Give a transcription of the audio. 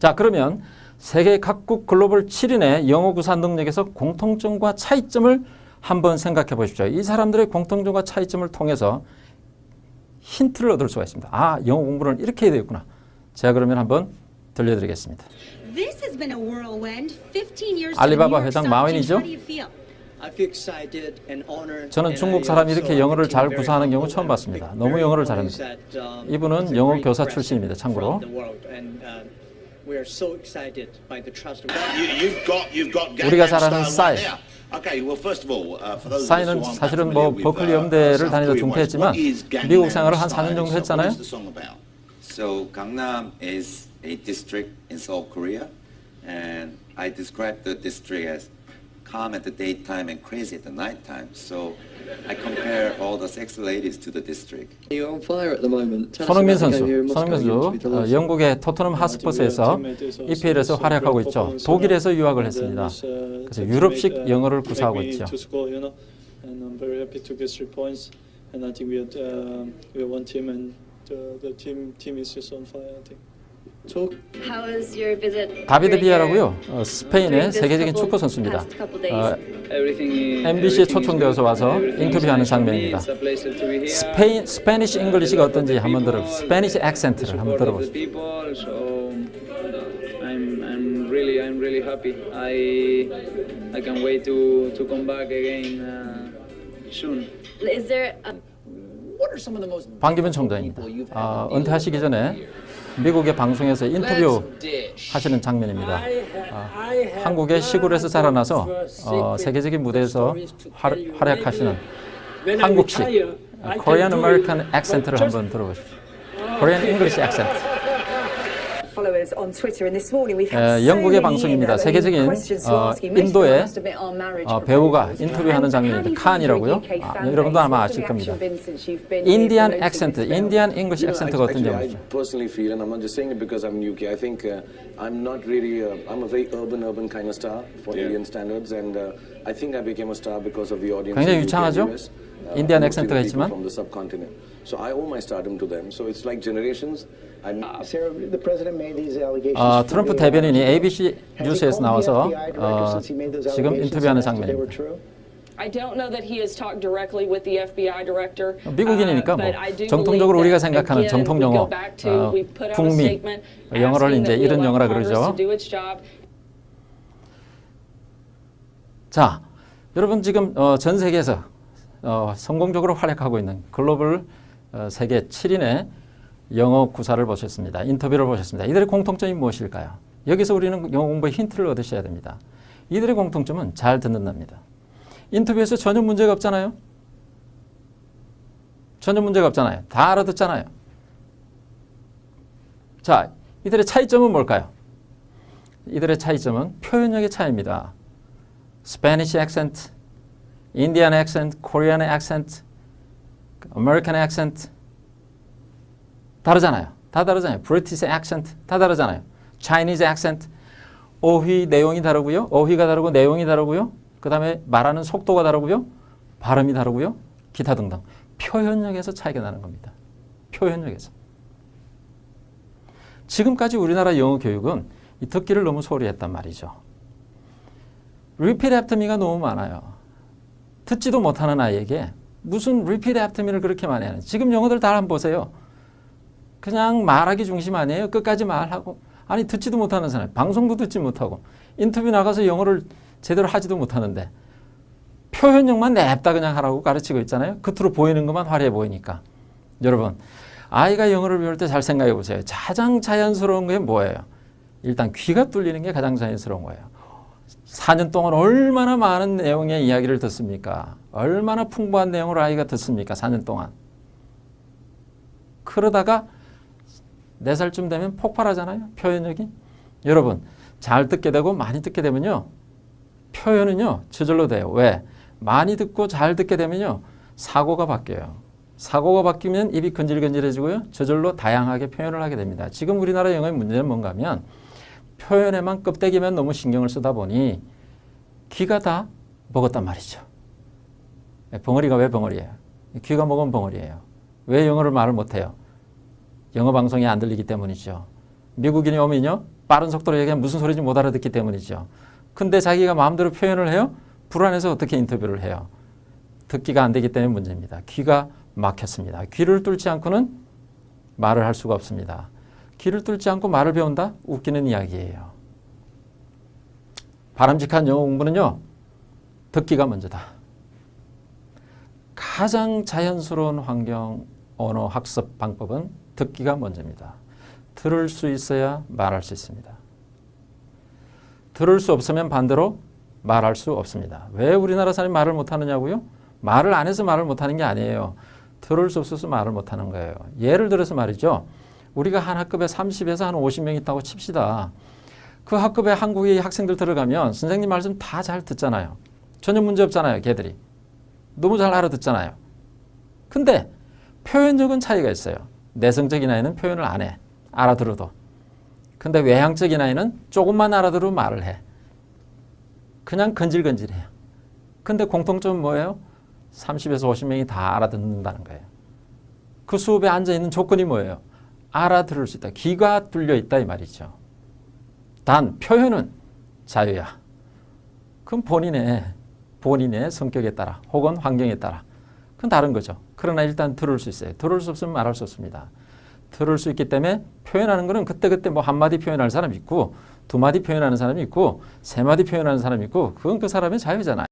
자, 그러면 세계 각국 글로벌 7인의 영어 구사 능력에서 공통점과 차이점을 한번 생각해 보십시오. 이 사람들의 공통점과 차이점을 통해서 힌트를 얻을 수가 있습니다. 아, 영어 공부를 이렇게 해야 되겠구나. 제가 그러면 한번 들려드리겠습니다. This has been a whirlwind. 15 years 알리바바 회장 마윈이죠? Exchange. How do you feel? I feel excited and honored. 저는 중국 사람이 이렇게 영어를 잘 구사하는 경우 처음 봤습니다. 너무 영어를 잘합니다. um, 이분은 영어 교사 출신입니다, 참고로. We are so excited by the trust of You, you've got, you've got 우리가 Gangnam 잘 아는 싸이. Okay, well, first of all, uh, for those aren't 사실은 뭐 버클리 uh, South 다니다 중퇴했지만 what is Gangnam 미국 생활을 한 4년 Style? 정도 했잖아요. is the song about? So Gangnam is a district in South Korea, and I describe the district as calm at the daytime and crazy at the nighttime. So I compare all the sexy ladies to the district. You're on fire at the moment. Tell us 손흥민 about the 선수, game here in Moscow. 손흥민 You 선수 be 어, delighted. 영국의 토트넘 하스퍼스에서 EPL에서 활약하고 있죠. 독일에서 유학을 했습니다. 그래서 유럽식 영어를 구사하고 있죠. And I'm very happy to get three points. And I think we are um, we are one team, and the, the team team is just on fire. I think. Talk. How was your visit? 다비드 비아라고요. 어, 스페인의 세계적인 축구 선수입니다. 어, MBC에 MBC에 초청되어서 와서 인터뷰하는 장면입니다. 스페인 스페니시 잉글리시가 어떤지 한번 들어 스페니시 액센트를 한번 들어보세요. Uh, 방기문 총장입니다. 아, 은퇴하시기 전에 미국의 방송에서 인터뷰 하시는 장면입니다. 아, 한국의 시골에서 자라나서 어, 세계적인 무대에서 활, 활약하시는 한국식 Korean American accent를 한번 들어보십시오. Korean English accent. 에, 영국의 방송입니다. 세계적인 어, 인도의 어, 배우가. 인터뷰하는 장면입니다. 칸이라고요. 아, 여러분도 아마 아실 겁니다. 인디안 액센트? 인디안 잉글리시 액센트가 I 모르죠. personally feel, and I'm not just saying it because I'm UK. I think uh, I'm not really. Uh, I'm a very urban, urban kind of star for Indian standards, and uh, I think I became a star because of the audience. 굉장히 in 유창하죠? uh, 인디안 액센트가 있지만. from the subcontinent. So I owe my stardom to them. So it's like generations. I'm Sarah, the president made these allegations. 어, 트럼프 대변인이. ABC 뉴스에서 나와서 어, since he made those 지금 allegations 인터뷰하는 장면입니다. true? I don't know that he has talked directly with the FBI director. 미국인이니까 uh, 뭐 but I do 정통적으로 우리가 that, 생각하는 정통 영어, go back to, 어, we put out a 북미, statement 영어를 이제 이런 영어라 그러죠. to do its job. 자, 여러분 지금 어, 전 세계에서 어, 성공적으로 활약하고 있는 글로벌 어, 세계 7인의 영어 구사를 보셨습니다. 인터뷰를 보셨습니다. 이들의 공통점이 무엇일까요? 여기서 우리는 영어 공부의 힌트를 얻으셔야 됩니다. 이들의 공통점은 잘 듣는답니다. 인터뷰에서 전혀 문제가 없잖아요. 전혀 문제가 없잖아요. 다 알아듣잖아요. 자, 이들의 차이점은 뭘까요? 이들의 차이점은 표현력의 차이입니다. Spanish accent, Indian accent, Korean accent, American accent 다르잖아요. 다 다르잖아요. British accent 다 다르잖아요. Chinese accent 어휘 내용이 다르고요. 어휘가 다르고 내용이 다르고요. 그다음에 말하는 속도가 다르고요. 발음이 다르고요. 기타 등등 표현력에서 차이가 나는 겁니다. 표현력에서. 지금까지 우리나라 영어 교육은 이 듣기를 너무 소홀히 했단 말이죠. repeat after me가 너무 많아요. 듣지도 못하는 아이에게 무슨 repeat after me를 그렇게 많이 하는 지금 영어들 다 한번 보세요. 그냥 말하기 중심 아니에요. 끝까지 말하고 아니 듣지도 못하는 사람 방송도 듣지 못하고 인터뷰 나가서 영어를 제대로 하지도 못하는데 표현력만 냅다 그냥 하라고 가르치고 있잖아요. 겉으로 보이는 것만 화려해 보이니까. 여러분 아이가 영어를 배울 때 잘 생각해 보세요. 가장 자연스러운 게 뭐예요? 일단 귀가 뚫리는 게 가장 자연스러운 거예요. 4년 동안 얼마나 많은 내용의 이야기를 듣습니까? 얼마나 풍부한 내용을 아이가 듣습니까? 4년 동안. 그러다가 4살쯤 되면 폭발하잖아요. 표현력이. 여러분, 잘 듣게 되고 많이 듣게 되면요. 표현은요. 저절로 돼요. 왜? 많이 듣고 잘 듣게 되면요. 사고가 바뀌어요. 사고가 바뀌면 입이 근질근질해지고요. 저절로 다양하게 표현을 하게 됩니다. 지금 우리나라 영어의 문제는 뭔가 하면 표현에만 껍데기만 너무 신경을 쓰다 보니 귀가 다 먹었단 말이죠. 벙어리가 왜 벙어리예요? 귀가 먹은 벙어리예요. 왜 영어를 말을 못해요? 영어 방송이 안 들리기 때문이죠. 미국인이 오면요. 빠른 속도로 얘기하면 무슨 소리인지 못 알아듣기 때문이죠. 근데 자기가 마음대로 표현을 해요? 불안해서 어떻게 인터뷰를 해요? 듣기가 안 되기 때문에 문제입니다. 귀가 막혔습니다. 귀를 뚫지 않고는 말을 할 수가 없습니다. 귀를 뚫지 않고 말을 배운다? 웃기는 이야기예요. 바람직한 영어 공부는요. 듣기가 먼저다. 가장 자연스러운 환경 언어 학습 방법은 듣기가 먼저입니다. 들을 수 있어야 말할 수 있습니다. 들을 수 없으면 반대로 말할 수 없습니다. 왜 우리나라 사람이 말을 못하느냐고요? 말을 안 해서 말을 못하는 게 아니에요. 들을 수 없어서 말을 못하는 거예요. 예를 들어서 말이죠. 우리가 한 학급에 30에서 한 50명 있다고 칩시다. 그 학급에 한국의 학생들 들어가면 선생님 말씀 다 잘 듣잖아요. 전혀 문제 없잖아요. 걔들이. 너무 잘 알아듣잖아요. 근데 표현적인 차이가 있어요. 내성적인 아이는 표현을 안 해. 알아들어도. 근데 외향적인 아이는 조금만 알아들으면 말을 해. 그냥 건질건질해요. 근데 공통점은 뭐예요? 30에서 50명이 다 알아듣는다는 거예요. 그 수업에 앉아 있는 조건이 뭐예요? 알아들을 수 있다. 귀가 뚫려 있다 이 말이죠. 단 표현은 자유야. 그건 본인의 본인의 성격에 따라 혹은 환경에 따라 그건 다른 거죠. 그러나 일단 들을 수 있어요. 들을 수 없으면 말할 수 없습니다. 들을 수 있기 때문에 표현하는 거는 그때그때 뭐 한마디 표현하는 사람이 있고 두 마디 표현하는 사람이 있고 세 마디 표현하는 사람이 있고 그건 그 사람의 자유잖아요.